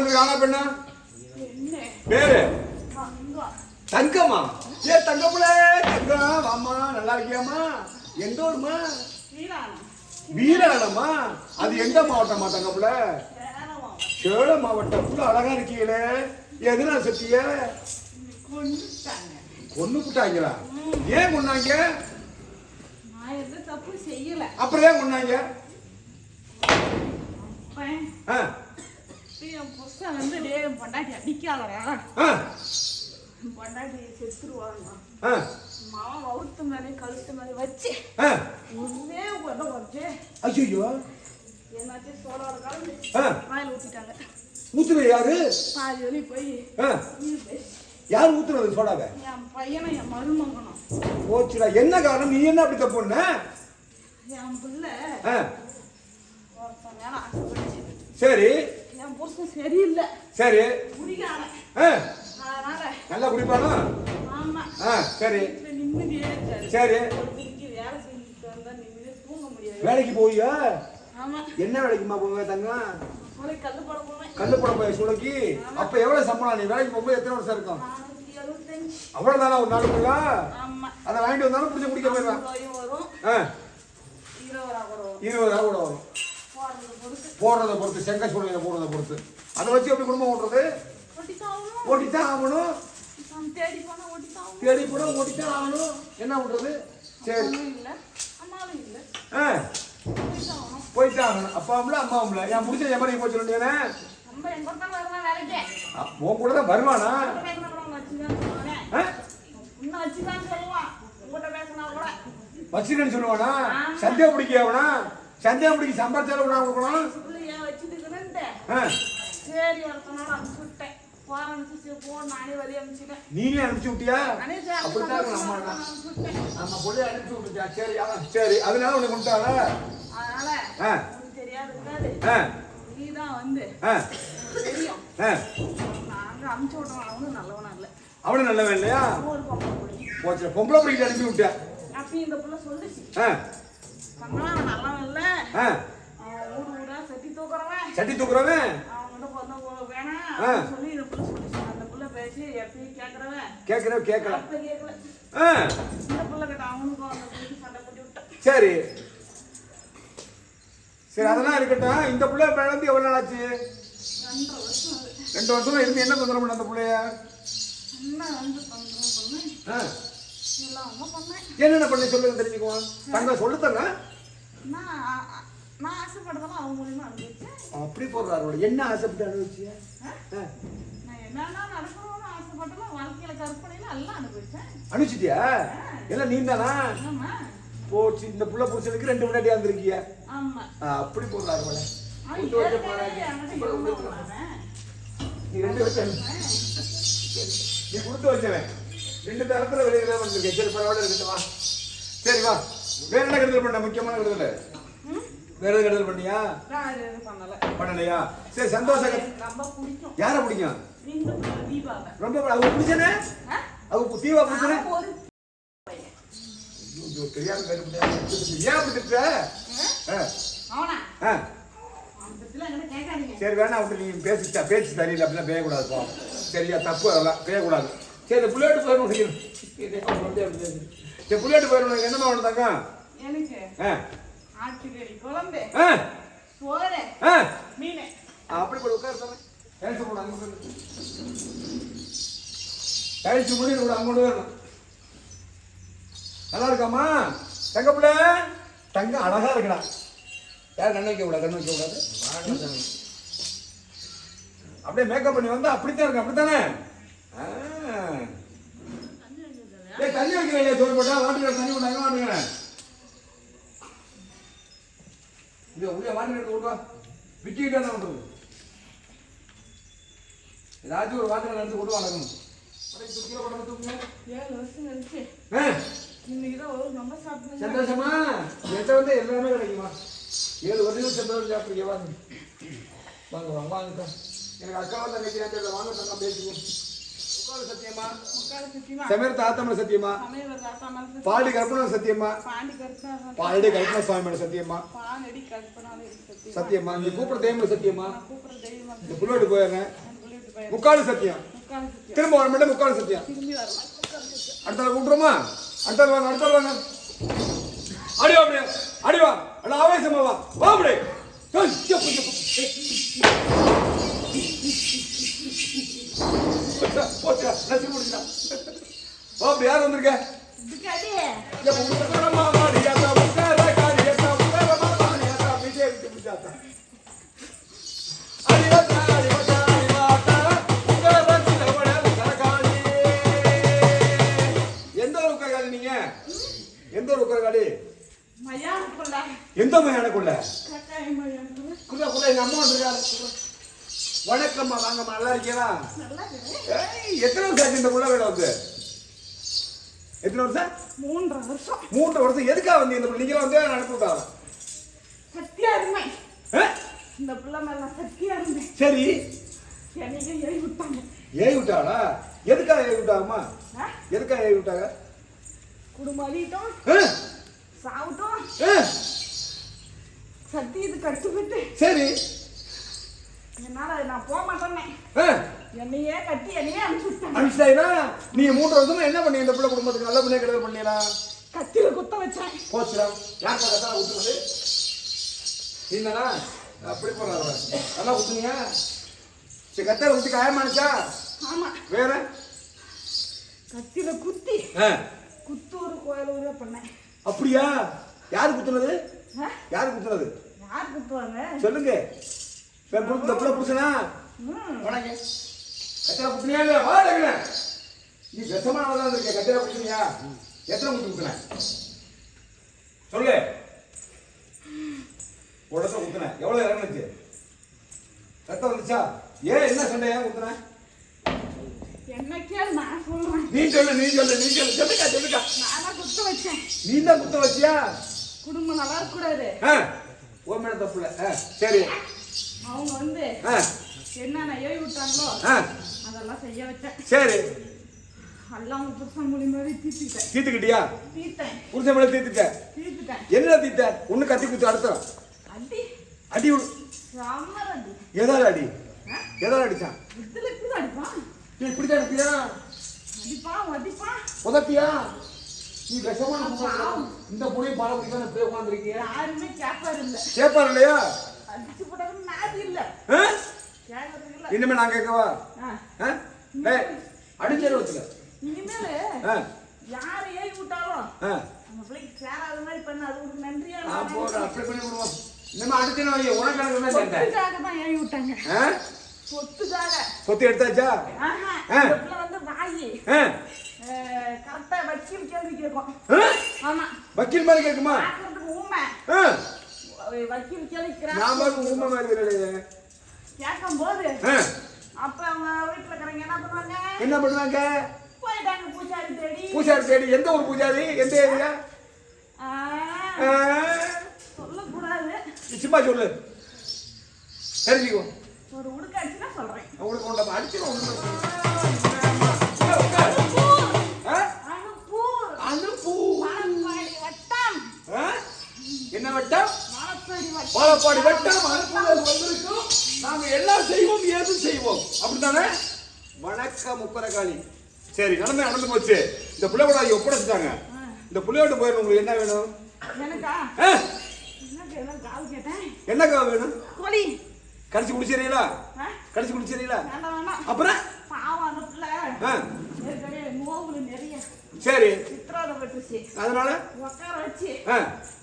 வந்து ஆனா பெண்ணா? பேரு? தங்கம். தங்கம்மா. ஏ தங்கப்புல தங்கம் வாம்மா நல்லா இருக்கியாம்மா? எந்த ஊர்மா வீராணம். அது எந்த மாவட்டம்மா தங்கப்புல சேலமா மாவட்டம். ஃபுல்லா அழகா இருக்கீங்களே. எதுனா சத்திய? கொண்டுட்டாங்க கொன்னு புட்டாங்களா ஏன் செய்யல. அப்புறம் ஏன் ஆ, என் புருஷன் வந்து டே என் பொண்டாட்டி அடிக்காதடா. என் பொண்டாட்டி செத்துருவாங்க மாவன் வவுத்து மேலே கழுத்து மேலே வச்சு. ஒன்னே கொண்ட வச்சு ஐயோ என்னாச்சு? சோடால கலந்து வாயில் ஊற்றிட்டாங்க ஊத்துறது யாரு? பாதி வழி போய் யார் ஊத்துறது சோடாவை? என் பையனை என் மருமகனும் போச்சுடா. என்ன காரணம்? நீ என்ன அப்படி தப்பு பண்ண? என் பிள்ளை சரி. புருஷன் சரியில்லை. சரி. அதனால நல்லா குடிப்பானா? ஆமா. ஆ சரி. நிம்மதியே சரி. ஒரு திருக்கி வேலை செஞ்சுட்டு வந்தா நிம்மதியா தூங்க முடியாது. வேலைக்கு போவியா? ஆமா. என்ன வேலைக்குமா போவ தங்கம்? கல்லு போட போனேன் கல்லு போட போய் சூளைக்கு? அப்ப எவ்வளவு சம்பளம்? நீ வேலைக்கு போகும்போது எத்தனை வருஷம் இருக்கும்? அவ்வளவுதானா ஒரு நாளுக்குள்ள ஆமா. அதை வாங்கிட்டு வந்தாலும் புடிச்சு குடிக்க ஆ. இருபது ரூபா கூட வரும் இருபது ரூபா கூட வரும் போடுறது பொறுத்து செங்க சூழ்நிலை போடுறத பொறுத்து. அதை வச்சு எப்படி குடும்பம் ஓட்டுறது? ஓட்டித்தான் ஆகணும். தேடி போனா ஓட்டித்தான் ஆகணும். என்ன பண்றது? சரி. அம்மாவும் போயிட்டு ஆகணும். அப்பாவும்ல அம்மாவும்ல என் முடிச்ச என் மாதிரி வரலாம் வேலைக்கு. உன் கூட தான் வருவானா? வச்சுதான் சொல்லுவானே? சந்தேகம் பிடிக்க சந்தேகம் பிடிக்க சம்பாதிச்சாலும் கூட கொடுக்கணும் பிள்ளைய வச்சுட்டு இருக்கிறேன்ட்டு ஆ, சரி ஒருத்தனோட அனுப்பிச்சு விட்டேன். போற அனுப்பிச்சு போ நானே வழி அனுப்பிச்சிட்டேன். நீனே அனுப்பிச்சு விட்டியா? அப்படித்தான் விட்டேன். நம்ம பொண்ணு அனுப்பிச்சு விட்டுச்சா சரி சரி. அதனால உனக்கு கொண்டாடா அதனால தெரியாது நீ தான் வந்து தெரியும். நாங்க அனுப்பிச்சு விட்டோம் அவனும் நல்லவனா இல்ல. அவனு நல்லவன் இல்லையா? ஒரு பொம்பளை பிடிக்கும் போச்சு. பொம்பளை பிடிக்கிட்டு அனுப்பி விட்டேன். அப்பயும் இந்த புள்ள சொல்லுச்சு. அவன் நல்லவன் இல்ல ஆ அவன் ஊடு ஊடா சட்டி தூக்குறவன்? சட்டி தூக்குறவன்? கேட்கறவன் கேட்கல சரி. சரி அதெல்லாம் இருக்கட்டும். இந்த பிள்ளை பிறந்து எவ்வளவு நாள் ஆச்சு. ரெண்டு வருஷமா இருந்து என்ன தொந்தரவு பண்ண அந்த பிள்ளைய? என்னென்ன பண்ண சொல்லுங்க தெரிஞ்சுக்குவோம். தங்க சொல்லுத்தங்க. நான் ஆ- ஆ- நான் ஆசைப்பட்டதெல்லாம் அவங்க மூலியமா அனுபவிச்சேன். அப்படி போடுறாரு என்ன ஆசைப்பட்டு அனுபவிச்சிய? நான் என்னென்ன நடக்கணும்னு ஆசைப்பட்டலாம் வாழ்க்கையில கற்பனையில எல்லாம் அனுபவிச்சேன். அனுப்பிச்சிட்டியா எல்லாம் நீ தானா ஆமா. போச்சு. இந்த புள்ள புருஷனுக்கு ரெண்டு முன்னாடி வந்திருக்கிய அப்படி போடுறாரு போல. நீ ரெண்டு வச்சவன் நீ கொடுத்து வச்சவன். ரெண்டு தரத்துல வெளியில வந்திருக்கேன் சரி பரவாயில்ல இருக்கட்டும் வா. சரி வா. வேற என்ன கெடுதல் பண்ண? முக்கியமான கெடுதல் ம்? வேற எதுவும் கெடுதல் பண்ணியா? பண்ணலையா? சரி சந்தோஷம். யாரை பிடிக்கும்? இந்த ரொம்ப அவங்க பிடிச்சனே? அவங்க தீவா பிடிச்சனே? தெரியாம. ஏன் சரி வேணா அப்படி நீ பேசிட்டா பேச்சு சரியில்லை அப்படின்னா பேயக்கூடாது சரியா தப்பு அதெல்லாம் பேயக்கூடாது சரி இந்த புள்ளையோட்டு போயிடணும் சரி புள்ளையோட்டு போயிடணும் என்னமா ஒன்று தாங்க ஆட்டுக்கறி குழம்பு. சோறு ஆ. மீன். அப்படி போய் உட்காரு தரேன் டைல்ஸ் போடு அங்கே டைல்ஸ் முடி கூட அங்கோடு வரணும். நல்லா இருக்காமா தங்க பிள்ளை? தங்க அழகா இருக்கடா. யார் கண்ணு வைக்க கூடாது கண்ணு வைக்க கூடாது? அப்படியே மேக்கப் பண்ணி வந்தா அப்படித்தான் இருக்கு அப்படித்தானே? தண்ணி வைக்கிறேன் சோறு போட்டா? வாட்டுக்கிற தண்ணி விட்டாங்க வாட்டுக்கிறேன் இது உள்ள வாட்டுக்கிற விடுவா விட்டுக்கிட்டே என்ன பண்றது ஏதாச்சும் ஒரு வாட்டில் நடந்து கொண்டு தான் சந்தோஷமா வந்து எல்லாமே கிடைக்குமா ஏழு வருஷம் சந்தோஷம் சாப்பிடுங்க வாங்க வாங்க வாங்க வாங்க எனக்கு அக்காவை தங்கச்சி அந்த வாங்க தங்க சத்தியமா? முக்கால சத்தியமா? சத்தியமா? சமயவர் ராத்தா மனசு பாடி கற்பனை சத்தியமா? சத்தியமா? நீ கூப்பிடுற தெய்வம் சத்தியமா? இந்த புள்ளோடு போயிருங்க எனக்கு சொல்லிட்டு போய் முக்கால் சத்தியம். திரும்ப வர மாட்டேன் முக்கால் சத்தியம். அடுத்த கூப்பிடுறோமா அடுத்த வாங்க அடுத்த வாங்க. அடி வா அப்படியே அடி வா. அட ஆவேசமா வா. வா அப்படியே உட்கார சிலவட உட்காரகாளி. எந்த ஒரு உட்காரகாளி நீங்க? எந்த ஒரு கொள்ள எந்த மயானக்குள்ள? குள்ள குள்ள எங்க அம்மா வந்திருக்காரு வணக்கம்மா வாங்கம்மா நல்லா இருக்கீங்களா? நல்லா இருக்கு ஏய், எத்தனை வருஷம் ஆச்சு இந்த புள்ள வேலை வந்து எத்தனை வருஷம்? மூன்றரை வருஷம். மூன்று வருஷம். எதுக்காக வந்து இந்த புள்ள நீங்களும் வந்து நடத்தி விட்டாங்க சத்தியா இருமை? இந்த பிள்ளை மேல சத்தியா இருந்தேன். சரி. என்னையே ஏறி விட்டாங்க. ஏய் விட்டாளா? எதுக்காக ஏய் விட்டாங்கம்மா ஆ? எதுக்காக ஏய் விட்டாங்க? குடும்பம்? சாவட்டும். ஆ? சத்தியத்துக்கு கட்டுப்பட்டு சரி. என்னால நான் போக மாட்டேன்னே. ஆ? என்னையே கட்டி என்னையே அனுப்பிச்சு விட்டாங்க. அனுப்பிச்சிட்டாயினா நீங்க மூன்று வருஷமா என்ன இந்த பிள்ளை குடும்பத்துக்கு நல்ல பிள்ளைய கிடையாது பண்ணீங்களா கத்தியில குத்த வச்சேன். போச்சுடா. யார் கத்தா குத்துறது நீங்களா அப்படி போறாரு. நல்லா குத்துனீங்க சரி கத்தால குத்தி காயமானுச்சா? ஆமா. வேற? கத்தியில குத்தி குத்தூர் கோயிலூரே பண்ணேன். அப்படியா? யார் குத்துனது? யார் குத்துனது? யார் குத்துவாங்க? சொல்லுங்க. புடி- இந்த பிள்ளை புடிச்சனா. வணங்க கத்திர இல்லையா? வாடங்க நீ விஷமான தான் இருக்க கத்திர எத்தனை குத்து குத்துன? சொல்லு. உடத்த குத்துன. எவ்வளவு இறங்குச்சு ரத்தம் வந்துச்சா? ஏன் என்ன சண்டை? ஏன் குத்துன? என்னைக்கே நான் சொல்றேன் நீ சொல்லு நீ சொல்லு நீ சொல்லு. சொல்லுக்கா சொல்லுக்கா. நானா குத்த வச்சேன். நீ தான் குத்த வச்சியா? குடும்பம் நல்லா இருக்கக்கூடாது. ஆ. ஓ மேல தப்பு இல்ல. ஆ, சரி. அவங்க வந்து என்னென்ன ஏறி விட்டாங்களோ அதெல்லாம் செய்ய வச்சேன். சரி. எல்லாம் புருஷன் மூலியமாவே தீர்த்துக்கிட்டேன் தீத்துக்கிட்டியா? தீர்த்தேன் புருஷன் மேல தீத்துட்ட? தீர்த்துட்டேன் என்ன தீத்த? ஒண்ணு கத்தி குத்து அடுத்த. அடி. அடி எதால அடி? எதால அடிச்சான் இப்படிதான் அடிப்பியா? அடிப்பான் அடிப்பான் உதப்பியா? நீ விஷமான. இந்த புளியை பால இப்படியே உட்காந்துருக்கீங்க யாருமே கேட்பாரு இல்ல. இல்லையா? இனிமே நான் கேட்கவா? அடிச்சேரு வச்சுக்க இனிமேலு யாரு ஏறி விட்டாலும். நம்ம பிள்ளைக்கு சேராத மாதிரி பண்ண அது ஒரு நன்றியா நான் போறேன் அப்படி பண்ணி விடுவோம். இனிமே அடிச்சேன்னு வை உனக்கு எனக்கு தான் சண்டை? சொத்துக்காக தான் ஏறி விட்டாங்க? சொத்துக்காக. சொத்து எடுத்தாச்சா? வந்து வாயி? கரெக்டா வக்கீல் கேள்வி கேட்கும்? ஆமா. வக்கீல் மாதிரி கேட்குமா? ஊமை. ஆ? வக்கீல் கேள்வி நான் பாருங்க உண்மை மாதிரி தெரியலையே. கேட்கும் போது ஆ? அப்ப அவங்க வீட்டுல இருக்கிறவங்க என்ன பண்ணுவாங்க? என்ன பண்ணுவாங்க? போயிட்டாங்க பூஜாரி தேடி. பூஜாரி தேடி. எந்த ஒரு பூஜாரி? எந்த ஏரியா? சொல்லக்கூடாது. சும்மா சொல்லு. தெரிஞ்சுக்கோ. ஒரு உடுக்க அடிச்சுன்னா சொல்றேன். உங்களுக்கு கொண்டு அடிச்சு அனுப்பூர் அனுப்பு வாழப்பாடி வட்டம் ஆ? என்ன வட்டம் வாழப்பாடி வட்டம் பாலப்பாடி வட்டம் அனுப்புதல் வந்திருக்கும் நாங்க எல்லாம் செய்வோம் ஏதும் செய்வோம். அப்படித்தானே? வணக்கம் முப்பரகாளி. சரி நடந்து நடந்து போச்சு. இந்த பிள்ளையோட அவங்க ஒப்படைச்சிட்டாங்க. இந்த பிள்ளையோட போயிடணும் உங்களுக்கு என்ன வேணும்? கேட்டேன். என்னக்கா வேணும்? கடிச்சு குடிச்சிடறீங்களா? கடிச்சு குடிச்சிடறீங்களா? அப்புறம்? சரி. அதனால? உட்கார வச்சு.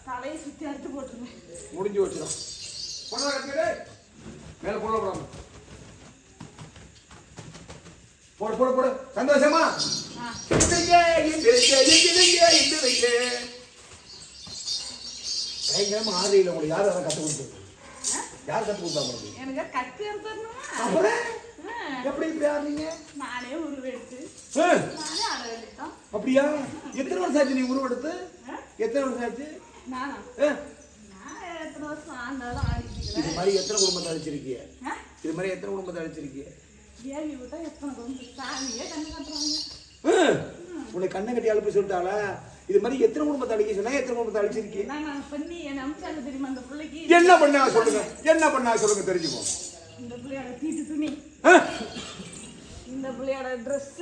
தலையை சுத்தி அறுத்து போட்டுருவேன். முடிஞ்சு வச்சிடும் பொண்ணா கட்டிடு மேல போட போடாம போடு போடு போடு. சந்தோஷமா. பயங்கரமா ஆதியில உங்களுக்கு யார் அதை கத்து கொடுத்தது? யார் கத்து கொடுத்தா உங்களுக்கு எனக்கு எடுத்துடணுமா அப்புறம். எப்படி இப்படி ஆடுறீங்க? நானே உருவெடுத்து. அப்படியா? எத்தனை வருஷம் ஆச்சு நீ உருவெடுத்து? எத்தனை வருஷம் ஆச்சு? இது மாதிரி எத்தனை குடும்பத்தை அழிச்சிருக்கீங்க ஆ? இது மாதிரி எத்தனை குடும்பத்தை ஹம். உன்னை கண்ணை கட்டி அழுப்ப சொல்லிட்டாளா? இது மாதிரி எத்தனை குடும்பத்தை அழிக்க சொன்னா எத்தனை குடும்பத்தை அழிச்சிருக்கீங்க என்ன பண்ணி என்னை அமிச்சாங்க தெரியுமா அந்த பிள்ளைக்கு? என்ன பண்ணா சொல்லுங்க? என்ன பண்ணா சொல்லுங்க தெரிஞ்சுக்கோ. இந்த பிள்ளையோட தீட்டு துணி? இந்த பிள்ளையோட ட்ரெஸ்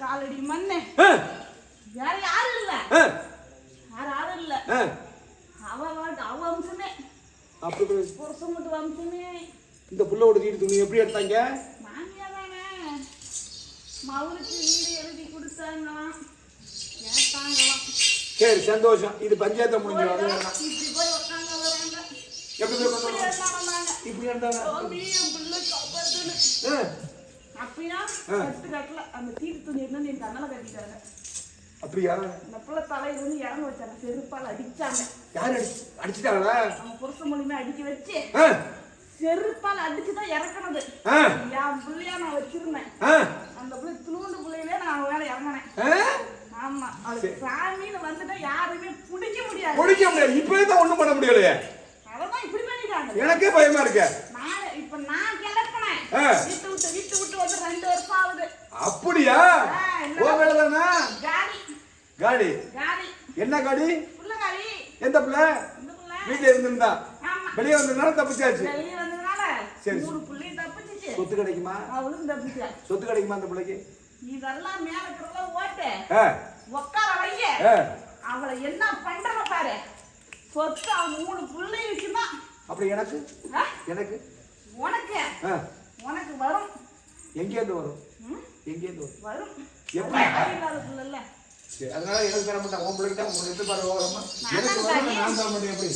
காலடி மண்ணு? வேற யாரும் இல்ல. இந்த புள்ளோட வீடு துணி எப்படி எடுத்தாங்க? சரி சந்தோஷம். இது பஞ்சாயத்தை வேணாம். இப்படி? இருந்தாங்க. கட்டு கட்டல. அந்த தீட்டு துணி இருந்து என் கண்ணல கட்டிட்டாங்க. அப்படியா அந்த பிள்ளை தலையில இருந்து இறங்க வச்சாங்க செருப்பால் அடிச்சாங்க. யார் அடி அடிச்சிட்டாங்களா? அவங்க புருஷ மூலியமா அடிக்க வச்சு? செருப்பால் அடிச்சு தான் இறக்குனது? என் பிள்ளையா நான் வச்சிருந்தேன்? அந்த பிள்ளை துளுண்டு பிள்ளையிலே நான் வேலை இறங்கினேன்? ஆமா. அது சாமின்னு வந்துட்டா யாருமே பிடிக்க முடியாது. பிடிக்க முடியாது. இப்பவே தான் ஒண்ணும் பண்ண முடியலையே. அதான் இப்படி பண்ணிட்டாங்க. எனக்கே பயமா இருக்கு. நான் இப்ப நான் கிளப்பினேன். விட்டு விட்டு விட்டு விட்டு வந்து ரெண்டு வருஷம் ஆகுது. அப்படியா? ஓ வேலைதானா? காடி காடி என்ன காடி எந்த பிள்ளை? வீட்டுல இருந்திருந்தா. வெளியே வந்ததுனால தப்பிச்சாச்சு. வெளியே வந்ததுனால சரி. மூணு புள்ளையும் தப்பிச்சிச்சு. சொத்து கிடைக்குமா? சொத்து கிடைக்குமா அந்த பிள்ளைக்கு? இதெல்லாம் மேல இருக்கிறதெல்லாம் ஓட்டு. உட்கார வைய. அவளை என்ன பண்றத பாரு. சொத்து மூணு புள்ளை இருக்குதான் அப்படி எனக்கு? எனக்கு? உனக்கு. உனக்கு வரும். எங்கேருந்து வரும்? எங்கேருந்து வரும்? வரும். எப்படி? சரி, அதனால எனக்கு தர மாட்டேன் உன் பிள்ளைக்கு தான் எனக்கு வரணும் நான் தர மாட்டேன் எப்படி?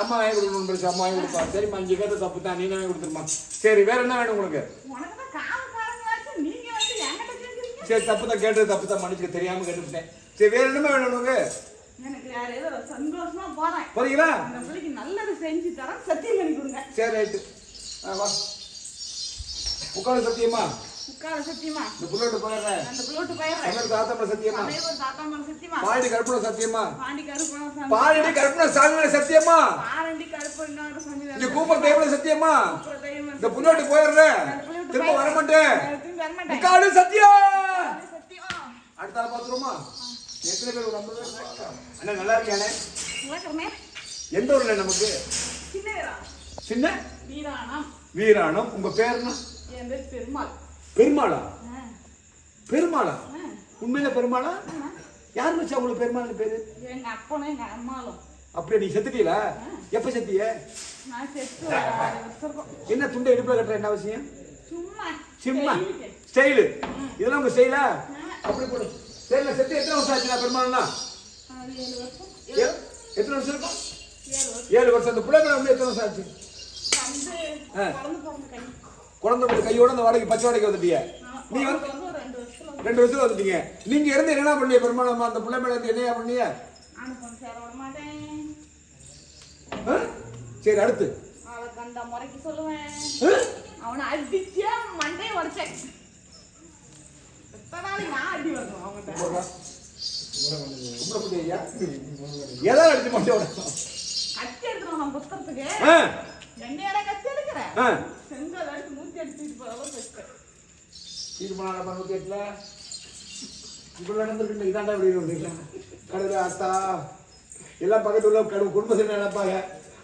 அம்மா வாங்கி கொடுக்கணும் பிரச்சனை அம்மா வாங்கி கொடுப்பா. சரிம்மா இங்கே கேட்ட தப்பு தான். நீ வாங்கி கொடுத்துருமா. சரி வேற என்ன வேணும் உனக்கு? சரி தப்பு தான். கேட்டது தப்பு தான். மன்னிச்சுக்க தெரியாம கேட்டுவிட்டேன். சரி வேற என்னமா வேணும் உனக்கு? சந்தோஷமா போறேன். போறீங்களா? நல்லது செஞ்சு தரேன். சத்தியம் பண்ணி கொடுங்க. சரி ரைட்டு. வா. உட்காந்து சத்தியமா. உட்கார சத்தியமா? இந்த புள்ளோட்டு போயிடுறேன் அந்த பிள்ளோட்டு போயிடுறேன் தமிழ் தாத்தம்ல சத்தியமா? சமயம் தாத்தா மன சத்தியமா? பாடி கற்பனை சத்தியமா? பாடி கற்பனை சாமி சத்தியமா? சாமி கூப்பர் சத்தியமா? இந்த புள்ளோட்டு போயிடுறேன் திரும்ப வர. மாட்டேன். முக்காடு சத்தியம் அடுத்த ஆள் பார்த்துருமா எத்தனை பேர் ஒரு ஐம்பது பேர் இருக்கா? அண்ணா நல்லா இருக்கியானே எந்த ஊர்ல நமக்கு? சின்ன வீரா. சின்ன? வீராணம். வீராணம். உங்க பேர் என்ன என் பேர் பெருமாள். பெருமாளா? பெருமாளா? உண்மையில பெருமாளா. யார் வச்சா உங்களுக்கு பெருமாள் பேரு? எங்க அப்பனும் எங்க அம்மாவும் அப்படியே நீ செத்துட்டீங்களா? எப்ப செத்திய. என்ன துண்டை இடுப்புல கட்டுற என்ன அவசியம்? சும்மா. ஸ்டைலு. இதெல்லாம் உங்க ஸ்டைலா? அப்படி போடு. சரில செத்து எத்தனை வருஷம் ஆச்சுடா பெருமாள்னா? எத்தனை வருஷம் இருக்கும்? ஏழு வருஷம். அந்த பிள்ளைங்க வந்து எத்தனை வருஷம் ஆச்சு. குழந்தை வந்து கையோட அந்த வாடகை பச்சை வாடகை வந்துட்டிய? ஆமா, நீ வந்து ரெண்டு வருஷம் வந்துட்டீங்க. நீங்க இருந்து என்ன பண்ணீங்க பெருமாள் அம்மா அந்த பிள்ளை மேல இருந்து பண்ணீங்க அனுப்பம் சேர அடுத்து. கண்ட முறைக்கு சொல்லுவேன்? அவனை அடிச்சே மண்டையை உடைச்சேன் நான். எதாவது அடிச்சு மாட்டேன் கத்தி எடுத்துருவோம் நம்ம புத்தகத்துக்கு ஆ. என்னையோட கத்தி எடுக்கிறேன் அளவுக்கு வச்சுட்டேன் இது பண்ணால நூத்தி எட்டுல? இவ்வளவு நடந்திருக்கு இதாண்டா இப்படி இருந்தீங்களா கடையில் அத்தா எல்லாம் பக்கத்துல உள்ள கடு குடும்பத்தில் நினைப்பாங்க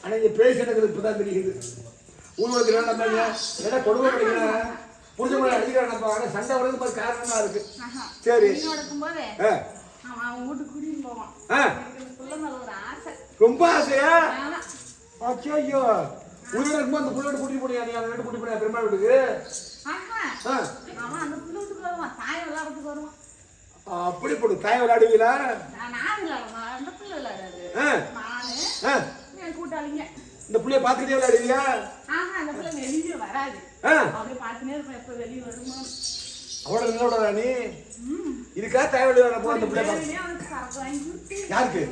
ஆனா இங்க பேசி எனக்கு இப்பதான் தெரியுது. ஊர்வலத்தில் நினைப்பாங்க ஏன்னா கொடுமை கிடைக்கிறேன் புரிஞ்ச மாதிரி அடிக்கிற நினைப்பாங்க ஆனா சண்டை வரது ஒரு காரணமா இருக்கு. சரி. ரொம்ப ஆசையா? ஐயோ உயிரோட இருக்கும்போது அந்த புள்ளோட கூட்டி போனியா நீ? அந்த வீட்டு கூட்டி போனியா? பெருமாள் வீட்டுக்கு? அப்படி போடு. தாய் விளையாடுவீங்களா? இந்த புள்ளைய பார்த்துக்கிட்டே விளையாடுவியா ஆஹா அந்த பிள்ளை வெளியே வராது. ஆ. அப்படியே பார்த்துனே இருப்பேன். எப்ப வெளியே வருமோ. அவ்வளோ நல்லோட நீ. இதுக்காக தாய் விளையாட போ அந்த பிள்ளை அவனுக்கு யாருக்கு?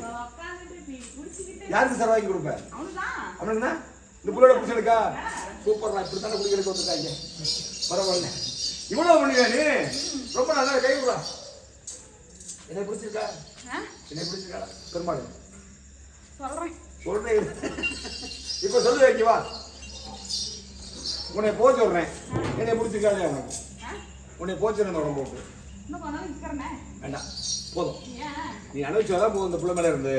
யாருக்கு சார் வாங்கி கொடுப்பேன் அவனுதான் அவனுக்குன்னா இந்த புள்ளோட புருஷனுக்கா சூப்பர்ரா இப்படி தானே குடிக்கிறதுக்கு வந்துருக்காங்க. பரவாயில்ல இவ்வளவு பண்ணுவியா நீ? ரொம்ப நல்லா கை விடுறா என்னை பிடிச்சிருக்கா? என்னை பிடிச்சிருக்கா? பெருமாள். சொல்றேன். சொல்றேன் இப்ப சொல்லு வைக்க வா. உன்னை போக சொல்றேன். என்னை பிடிச்சிருக்காதே உனக்கு? உன்னை போச்சு உடம்பு போட்டு. வேண்டாம். போதும்? நீ அனுபவிச்சாதான் போதும். இந்த பிள்ளை மேல இருந்து.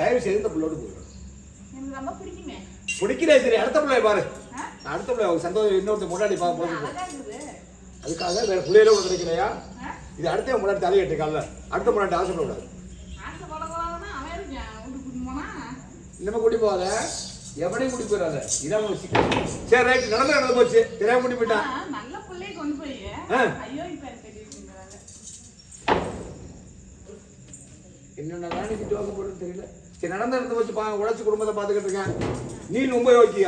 தயவு செய்து இந்த பிள்ளோடு போயிடும் எனக்கு ரொம்ப பிடிக்குமே. பிடிக்கிறே சரி அடுத்த பிள்ளை பாரு? அடுத்த பிள்ளை அவங்க சந்தோஷம் இன்னொருத்த முன்னாடி பார்க்க. அதுக்காக வேற பிள்ளையில ஒன்று கிடைக்கலையா? இது அடுத்த முன்னாடி தலையிட்டு கால அடுத்த முன்னாடி ஆசைப்படக்கூடாது இனிமே கூட்டி போகாத. எவனையும் கூட்டி போயிடாத. இதான் சிக்கல் சரி ரைட் நடந்து நடந்து போச்சு. தெரியாம கூட்டி போயிட்டான் நல்ல பிள்ளையை கொண்டு போய். ஐயோ இப்ப. என்னென்ன வேலைக்கு ஜோக்க போடுன்னு தெரியல. சரி நடந்து நடந்து வச்சு பா உழைச்சி குடும்பத்தை பார்த்துக்கிட்டு இருக்கேன். நீ? நீ ரொம்ப யோக்கிய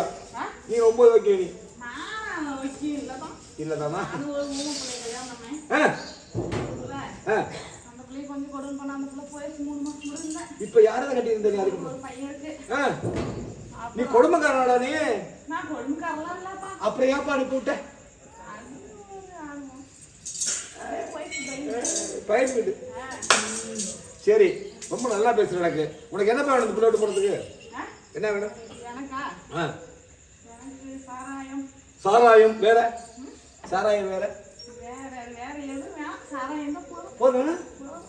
நீ நான் வக்கீல் இல்லதான். இல்லதாமா இப்போ யாரை கட்டி இருந்த நீ அதுக்கு நீ கொடுமைக்காரனாடா நீ அப்புறம் ஏப்பா. பயிர் வீடு ஆ. சரி ரொம்ப நல்லா பேசுற எனக்கு உனக்கு என்ன வேணும் பிள்ளை போடுறதுக்கு ஆ? என்ன வேணும் சாராயம். சாராயம் வேற? சாராயம் வேற? போதும்.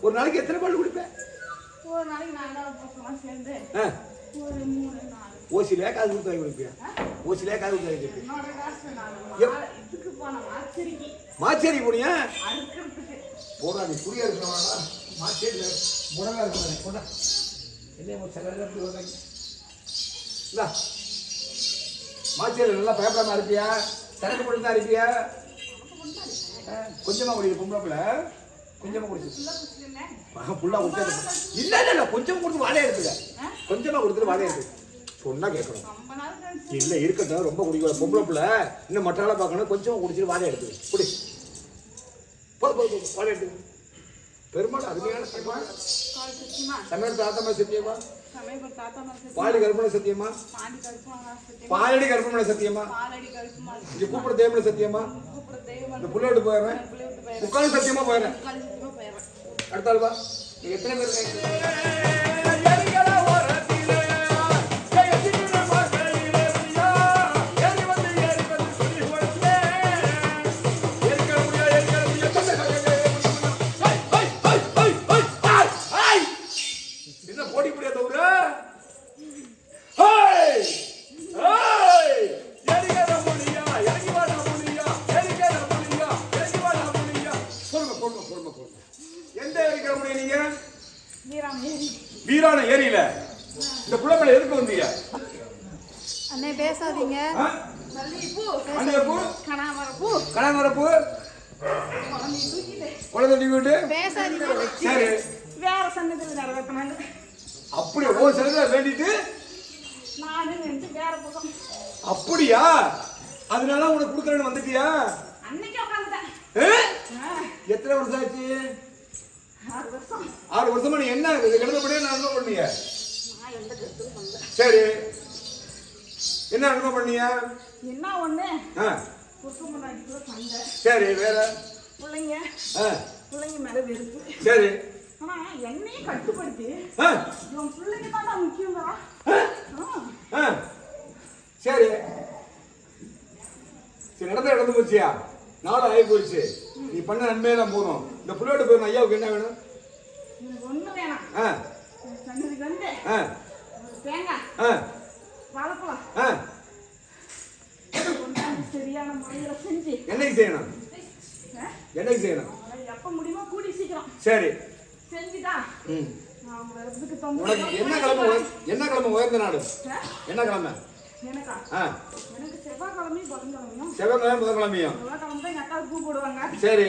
ஒரு நாளைக்கு எத்தனை பால் குடிப்பேன் ஓசிலே காது கொடுத்து வாங்கி குடிப்பியா? ஓசிலே காது கொடுத்து வாங்கி குடிப்பியா? மாச்சேரி போனியா போடா நீ புரியா இருக்கிறவனா மாச்சேரி முடங்கா இருக்கிறவனே போடா. என்ன சில இந்தா மாச்சேரி நல்லா பயப்படாமல் இருப்பியா தனக்கு போட்டு தான் இருப்பியா ஆ, கொஞ்சமா குடிக்கிற பொம்பளை பிள்ளை. குடிச்சு. ஃபுல்லாக குடிச்சிருந்தேன் இல்லை இல்லை கொடுத்து இல்ல கொடுத்து வாழைய எடுத்துக்க. கொஞ்சமாக கொடுத்துட்டு வாழைய எடுத்து சொன்னால் கேட்கணும். இல்லை இருக்கட்டும் ரொம்ப குடிக்கல பொம்பளை பிள்ளை இன்னும் மற்ற ஆளை பார்க்கணும். கொஞ்சமாக குடிச்சிட்டு வாழைய எடுத்துக்க. குடி. போது போது போது வாழைய பெருமாள் அருமையான சத்தியமா சமையல் தாத்தமா சத்தியமா தாத்தா மாதிரி சத்தியமா பாலடி கருப்பண சத்தியமா இங்க கூப்பிட தேவன சத்தியமா இந்த பிள்ளை விட்டு போயிடுறேன். முக்கால் சத்தியமா போயிடுறேன். வா. எத்தனை பேர் குழந்தை வீட்டு பேசாதீங்க. சரி. வேற சன்னதியில் நிறைவேற்றினாங்க அப்படி ஓ சிறந்த வேண்டிட்டு. அப்படியா? அதனால உனக்கு கொடுக்குறேன்னு வந்துட்டியா? எத்தனை வருஷம் ஆச்சு? ஆறு வருஷம். நீ என்ன கிடந்தபடியே நான் என்ன பண்ணீங்க? சரி. என்ன என்ன பண்ணீங்க? என்ன ஒண்ணு? சரி வேற. பிள்ளைங்க. பிள்ளைங்க மேல வெறுப்பு. சரி. ஆனா என்னையும் கட்டுப்படுத்தி. இவன் பிள்ளைங்க தான் முக்கியங்க ஆ, சரி. சரி நடந்த நடந்து போச்சியா? நாள் ஆகி போயிடுச்சு நீ பண்ண நன்மையெல்லாம் போதும். இந்த புள்ளோட்டு போயிடும் ஐயாவுக்கு என்ன வேணும்? ஒண்ணு வேணாம். ஆ. சன்னதிக்கு வந்து ஆ. தேங்காய். ஆ. வாழைப்பழம் ஆ. சரியான முறையில செஞ்சு. என்னைக்கு செய்யணும்? என்னைக்கு செய்யணும்? எப்ப முடியுமோ கூடி சீக்கிரம். சரி. செஞ்சுட்டா ம். உனக்கு என்ன கிழமை என்ன கிழமை உயர்ந்த நாடு என்ன கிழமை? செவ்வாய்க்கிழமை புதன்கிழமையும். சரி.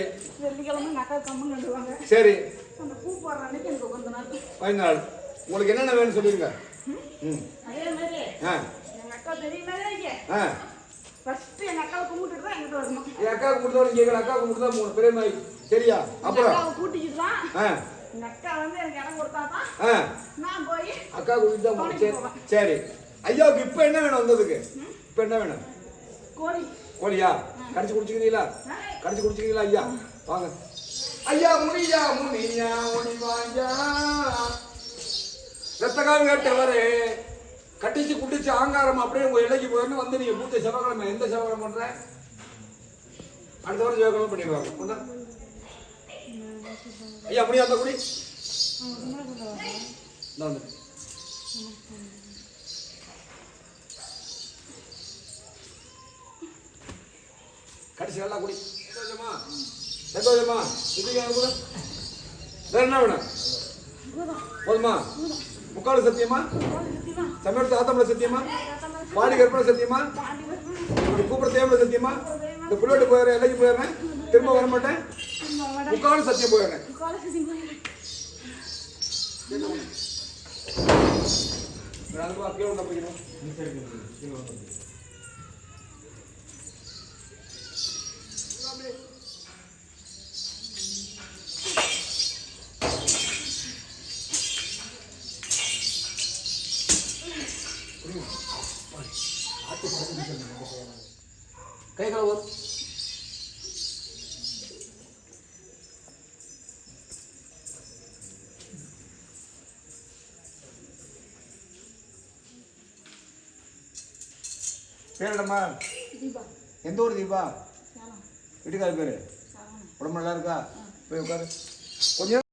சரி. அந்த பூ போடுற அன்னைக்கு எனக்கு உகந்த நாள். உங்களுக்கு என்னென்ன வேணும்னு சொல்லிருங்க. ம்? ஆ. ஃபர்ஸ்ட் எங்க அக்காவை கும்பிட்டுட்டு தான் எங்கிட்ட வரணும். என் அக்காவுக்கு மட்டும் கேட்கல அக்காவுக்கு மட்டும் தான் மூணு பெரிய நாய் சரியா அப்புறம்? அக்காவை கூட்டிக்கிட்டு தான் எங்க அக்கா வந்து எனக்கு இடம் கொடுத்தா தான் ஆ. நான் போய் அக்காவுக்கு வீட்டு தான் போகணும். சரி ஐயாவுக்கு இப்போ என்ன வேணும் வந்ததுக்கு? இப்போ என்ன வேணும்? கோழி. கோழியா? கடிச்சு குடிச்சுக்கிறீங்களா? கடிச்சு குடிச்சுக்கிறீங்களா ஐயா? வாங்க. ஐயா முடியா முடி வாஞ்சா ரத்தகால் கேட்டவரே கட்டிச்சு குட்டிச்சு ஆங்காரம் அப்படியே உங்க இலைக்கு போயிருந்து வந்து நீங்க பூஜை செவ்வாய்க்கிழமை எந்த செவ்வாய்க்கிழமை பண்ற? அடுத்த வாரம் செவ்வாய்க்கிழமை பண்ணிடுவாங்க ஐயா அப்படியே அந்த குடி? இந்தா கடைசி நல்லா குடி. சந்தோஷமா? சந்தோஷமா? கூட வேற என்ன வேணும்? போதுமா? முக்கால் சத்தியமா? சமையல் ஆத்தமல சத்தியமா? பாடி கற்பனை சத்தியமா? இப்படி கூப்பிட தேவை சத்தியமா? இந்த புள்ளோட்டு போயிடுறேன் எல்லைக்கு போயிடுறேன் திரும்ப வர மாட்டேன். முக்கால் சத்தியம் போயிடுறேன். அதுக்கு அப்படியே ஒன்று படிக்கணும் பேர் என்னம்மா தீபா. எந்த ஊர் தீபா? வீட்டுக்கார பேர்? உடம்பு நல்லா இருக்கா? போய் உட்காரு. கொஞ்சம்